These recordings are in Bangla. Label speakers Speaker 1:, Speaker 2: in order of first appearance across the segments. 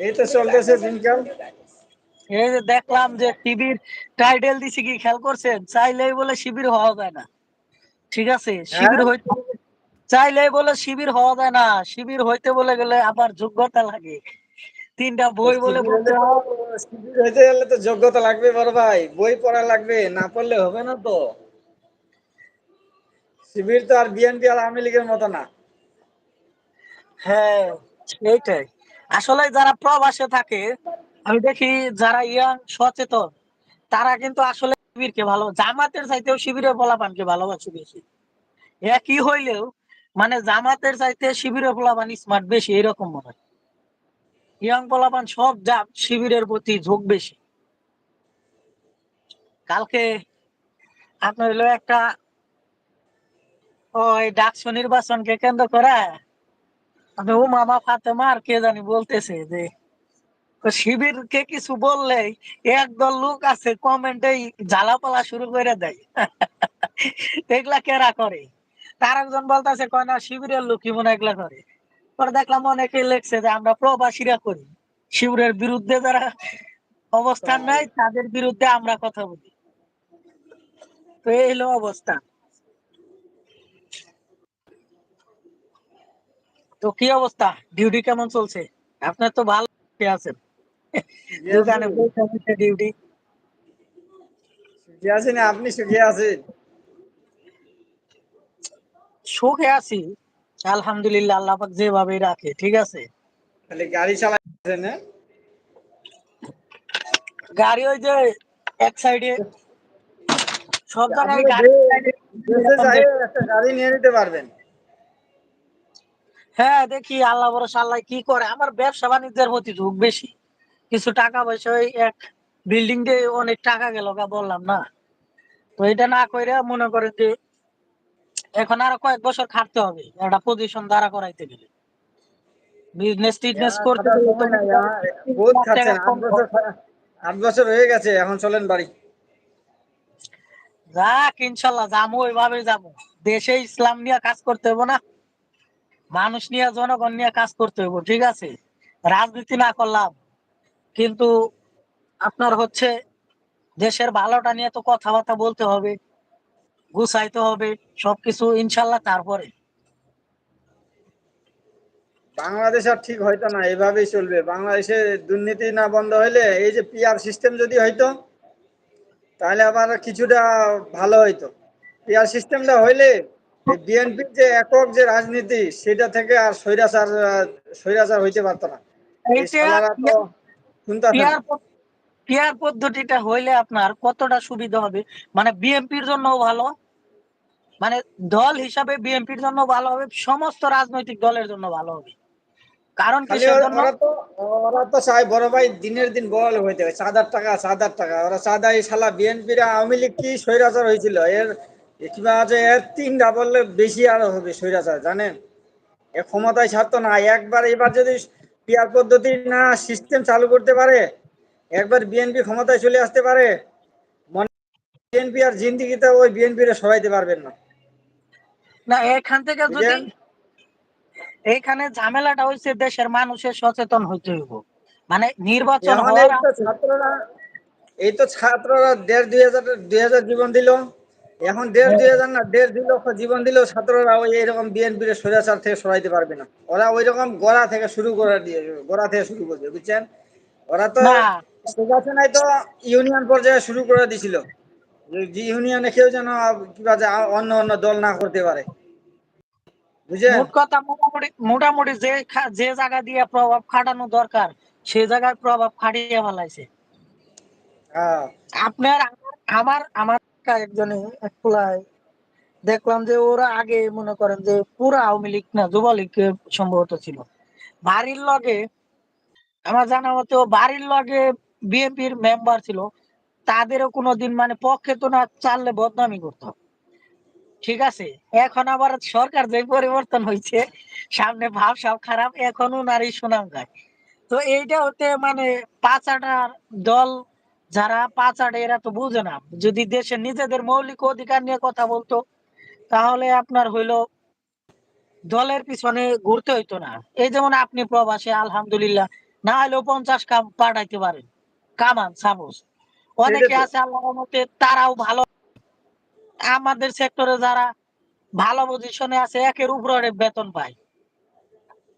Speaker 1: এই তো চলতেছে দিনকাল।
Speaker 2: এই যে দেখলাম যে টিভির টাইটেল দিছি কি খেয়াল করছেন? চাইলেই বলে শিবির হওয়া যায় না। ঠিক আছে? শিবির হইতে চাইলেই বলে শিবির হওয়া যায় না। শিবির হইতে বলে গেলে আবার যোগ্যতা লাগে। তিনটা বই বলে হয়।
Speaker 1: শিবির হইতে গেলে তো যোগ্যতা লাগবে বড় ভাই। বই পড়া লাগবে না পড়লে হবে না তো। শিবির তো আর বিএনপি আর আওয়ামী লীগের মতো না।
Speaker 2: হ্যাঁ সেইটাই। আসলে যারা প্রবাসে থাকে, আমি দেখি যারা ইয়াং সচেতন, তারা কিন্তু আসলে শিবিরকে ভালো, জামাতের চাইতেও শিবিরের পোলাপানকে ভালোবাসে বেশি। একই হইলেও মানে জামাতের চাইতে শিবিরের পোলাপান স্মার্ট বেশি, এরকম মনে হয়। ইয়াং পোলাপান সব যা শিবিরের প্রতি ঝোঁক বেশি। কালকে আপনার হলো একটা ওই ডাকসু নির্বাচনকে কেন্দ্র করে ও মামা ফাতেমা আর কে জানি বলতেছে যে শিবির কে কিছু বললেই একদল লোক আছে কমেন্টে জ্বালাপালা শুরু করে দেয়। এগুলা কেরা করে? তার একজন বলতেছে, কয় না, শিবিরের লোকই মনে হয় এগুলা করে। পরে দেখলাম অনেকে লেখছে যে, আমরা প্রবাসীরা করি। শিবিরের বিরুদ্ধে যারা অবস্থান নেয়, তাদের বিরুদ্ধে আমরা কথা বলি। তো এই হলো অবস্থা। তো কি অবস্থা? ডিউটি কেমন চলছে? আপনার তো ভালো আছেন? দোকানে বসে ডিউটি।
Speaker 1: সুখী আছেন আপনি সুখী আছেন
Speaker 2: সুখে আছি। আলহামদুলিল্লাহ আল্লাহ পাক যেভাবে রাখে ঠিক আছে?
Speaker 1: খালি গাড়ি চালাচ্ছেন?
Speaker 2: গাড়ি ওই যে এক সাইডে সব জায়গায় গাড়ি
Speaker 1: নিয়ে নিতে পারবেন।
Speaker 2: হ্যাঁ দেখি আল্লাহ ভরসা আল্লাহ কি করে? আমার ব্যবসা বাণিজ্যের প্রতি ঝুঁক বেশি। কিছু টাকা পয়সা ওই এক বিল্ডিং দিয়ে অনেক টাকা গেল গা বললাম না। তো এটা না করে মনে করেন যে এখন আরও কয়েক বছর খাটতে হবে একটা পজিশন দাঁড়া করাইতে গেলে। বিজনেস টিজনেস করতে গেলে
Speaker 1: সময় নাই,
Speaker 2: তো
Speaker 1: আমার বহুত
Speaker 2: লাখ টাকা
Speaker 1: খাচ্ছেন আট বছর হয়ে গেছে এখন চলেন বাড়ি।
Speaker 2: যাক ইনশাল্লাহ যাব ওইভাবে যাব দেশে ইসলাম নিয়ে কাজ করতে হইব না। মানুষ নিয়ে, জনগণ নিয়ে কাজ করতে হইব, ঠিক আছে? রাজনীতি না করলাম, কিন্তু আপনার হচ্ছে দেশের ভালোটা নিয়ে তো কথাবার্তা বলতে হবে, গুছাইতে হবে, সবকিছু ইনশাল্লাহ তারপরে।
Speaker 1: বাংলাদেশ আর ঠিক হয়তো না, এভাবেই চলবে। বাংলাদেশে দুর্নীতি না বন্ধ হইলে, এই যে পিআর সিস্টেম যদি হইতো, তাহলে আবার কিছুটা ভালো হইতো। পিআর সিস্টেমটা হইলে বিএনপির যে একক যে রাজনীতি সেটা থেকে আর স্বৈরাচার স্বৈরাচার হইতে পারতো না।
Speaker 2: পিয়ার পদ্ধতিটা হইলে আপনার কতটা সুবিধা হবে? মানে বিএনপির জন্য ভালো। মানে দল হিসাবে বিএনপির জন্য ভালো হবে সমস্ত রাজনৈতিক দলের জন্য ভালো হবে। কারণ
Speaker 1: ওরা তো চায় বড় ভাই দিনের দিন বল হইতে হবে চাঁদার টাকা চাঁদার টাকা। ওরা চাঁদা এই শালা বিএনপির আওয়ামী লীগ কি স্বৈরাচার হয়েছিল এর কিংবা আছে এর তিন ডাবল বেশি আরও হবে স্বৈরাচার জানেন? এ ক্ষমতায় না একবার এবার যদি পিয়ার পদ্ধতি না সিস্টেম চালু করতে পারে একবার বিএনপি ক্ষমতায় চলে আসতে পারে মনে বিএনপি আর জিন্দিগিতে ওই সরাইতে পারবেন না।
Speaker 2: না এখান থেকে যদি? এইখানে ঝামেলাটা হইছে দেশের মানুষের সচেতন হইতে হইব। মানে নির্বাচন হওয়ার
Speaker 1: ছাত্ররা এই তো ছাত্ররা দেড় দুই হাজার দুই হাজার জীবন দিল। এখন দেশ দিয়ে হাজার না দেশ দুই লক্ষ জীবন দিলেও ছাত্ররা ওই এরকম বিএনপির স্বৈরাচার থেকে সরাইতে পারবে না। ওরা ওই রকম গোড়া থেকে শুরু করে দিয়ে গোড়া থেকে শুরু করবে বুঝছেন? ওরা তো হাসিনাই তো ইউনিয়ন পর্যায়ে শুরু করে দিছিল। যে- ইউনিয়নে কেউ যেন কিবা যে অন্য অন্য দল না করতে পারে। বুঝছেন?
Speaker 2: মোট কথা মোটামুটি মোটামুটি যে যে জায়গা দিয়ে প্রভাব খাটানো দরকার সেই জায়গায় প্রভাব খাটিয়ে ফেলাইছে।
Speaker 1: হ্যাঁ।
Speaker 2: আপনার আমার আমার একজনে এক পোলায় দেখলাম যে ওরা আগে মনে করেন যে পুরা আওয়ামী লীগ না যুবলীগ সম্ভবত ছিল। বাড়ির লগে আমার জানা মতো বাড়ির লগে বিএনপির মেম্বার ছিল, তাদেরও কোনোদিন মানে পক্ষে তো না চাললে বদনামি করতো। ঠিক আছে, এখন আবার সরকার যে পরিবর্তন হয়েছে সামনে ভাব সব খারাপ, এখন উনারই সুনাম গায় তো এইটা হতে মানে পাঁচ আটার দল যারা পাঁচ এরা তো বুঝে না। যদি দেশের নিজেদের মৌলিক অধিকার নিয়ে কথা বলতো তাহলে আপনার হইল দলের পিছনে ঘুরতে হইতো না। এই যেমন আপনি প্রবাসে আলহামদুলিল্লাহ। না হলেও পঞ্চাশ কাম পাঠাইতে পারেন। কামান সাপোজ। অনেকে আছে আল্লাহর মতে তারাও ভালো। আমাদের সেক্টরে যারা ভালো পজিশনে আছে একের উপরে বেতন পায়।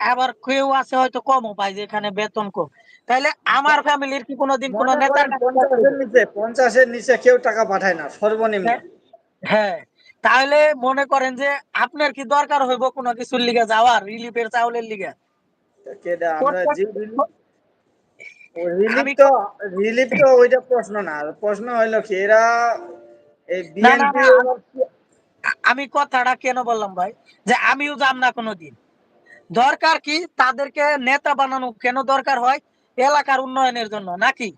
Speaker 2: আবার কেউ আছে হয়তো কমও পায় যেখানে বেতন কম। তাইলে আমার ফ্যামিলির কি কোনোদিন কোনো নেতা
Speaker 1: পঞ্চাশের নিচে পঞ্চাশের নিচে কেউ টাকা পাঠায় না সর্বনিম্ন।
Speaker 2: হ্যাঁ। হ্যাঁ। তাহলে মনে করেন যে আপনার কি দরকার হইব কোনো কিছুর লিগে যাওয়ার রিলিফের চাউলের লিগে?
Speaker 1: রিলিফ
Speaker 2: আমি-
Speaker 1: তো রিলিফ তো ওইটা প্রশ্ন না। প্রশ্ন হইল কি এরা এই বিএনপি
Speaker 2: আমি কথাটা কেন বললাম ভাই? যে আমিও যাম না কোনোদিন। দরকার কি? তাদেরকে নেতা বানানো কেন দরকার হয়? এলাকার উন্নয়নের জন্য নাকি?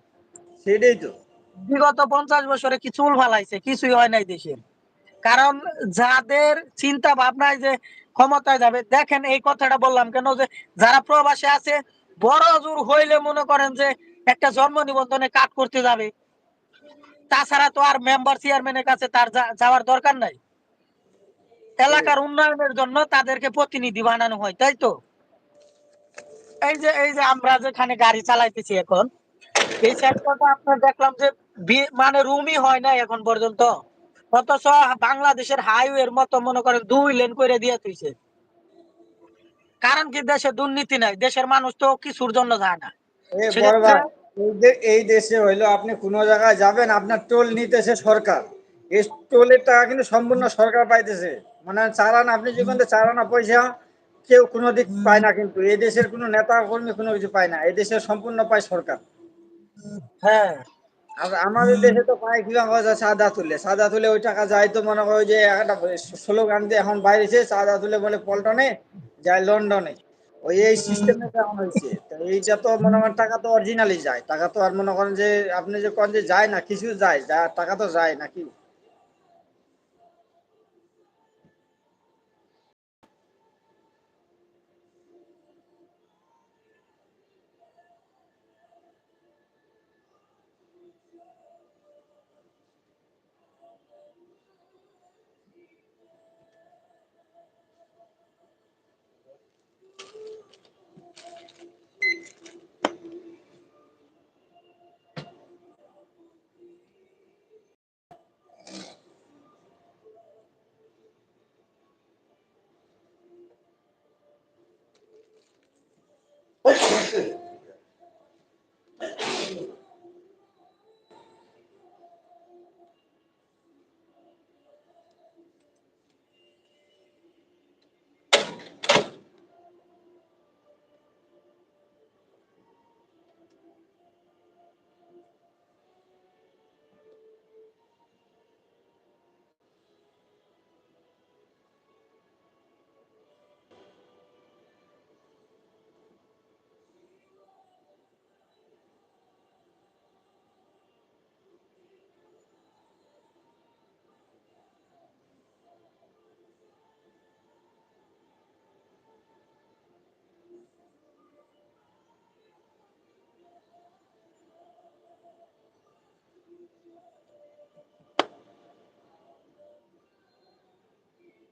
Speaker 1: সেটাই তো।
Speaker 2: বিগত পঞ্চাশ বছরে কি চুল ফালাইছে? কিছুই হয় নাই দেশের। কারণ যাদের চিন্তা ভাবনায় যে ক্ষমতায় যাবে দেখেন এই কথাটা বললাম কেন যে যারা প্রবাসে আছে বড় জোর হইলে মনে করেন যে একটা জন্ম নিবন্ধনে কাট করতে যাবে। তাছাড়া তো আর মেম্বার চেয়ারম্যানের কাছে তার যাওয়ার দরকার নাই। এলাকার উন্নয়নের জন্য তাদেরকে প্রতিনিধি বানানো হয় তাই তো? এই যে এই যে আমরা যেখানে গাড়ি চালাইতেছি এখন এই সেক্টরটা আপনার দেখলাম যে মানে রুমই হয় না এখন পর্যন্ত। অথচ বাংলাদেশের হাইওয়ের মতো মনে করেন দুই লেন করে দিয়ে তুইছে কারণ কি দেশে দুর্নীতি নাই দেশের মানুষ তো কিছুর জন্য যায় না।
Speaker 1: এই দেশে হইল আপনি কোন জায়গায় যাবেন আপনার টোল নিতেছে সরকার। এই টোলের টাকা কিন্তু সম্পূর্ণ সরকার পাইতেছে। মানে চালান আপনি যখন চালানা পয়সা কেউ কোনো দিক পায় না কিন্তু এই দেশের কোনো নেতা কর্মী কোনো কিছু পায় না এই দেশের সম্পূর্ণ পায় সরকার।
Speaker 2: হ্যাঁ।
Speaker 1: আর আমাদের দেশে তো পায় কি সাদা তুলে সাদা তুলে ওই টাকা যায় তো মনে করো যে একটা স্লোগান দিয়ে এখন বাইরেছে সাদা তুলে বলে পল্টনে যায় লন্ডনে। ওই এই সিস্টেমে এখন হয়েছে। তো এইটা তো মনে করেন টাকা তো অরিজিনালি যায়। টাকা তো আর মনে করেন যে আপনি যে করেন যে যায় না কিছু যায় টাকা তো যায় নাকি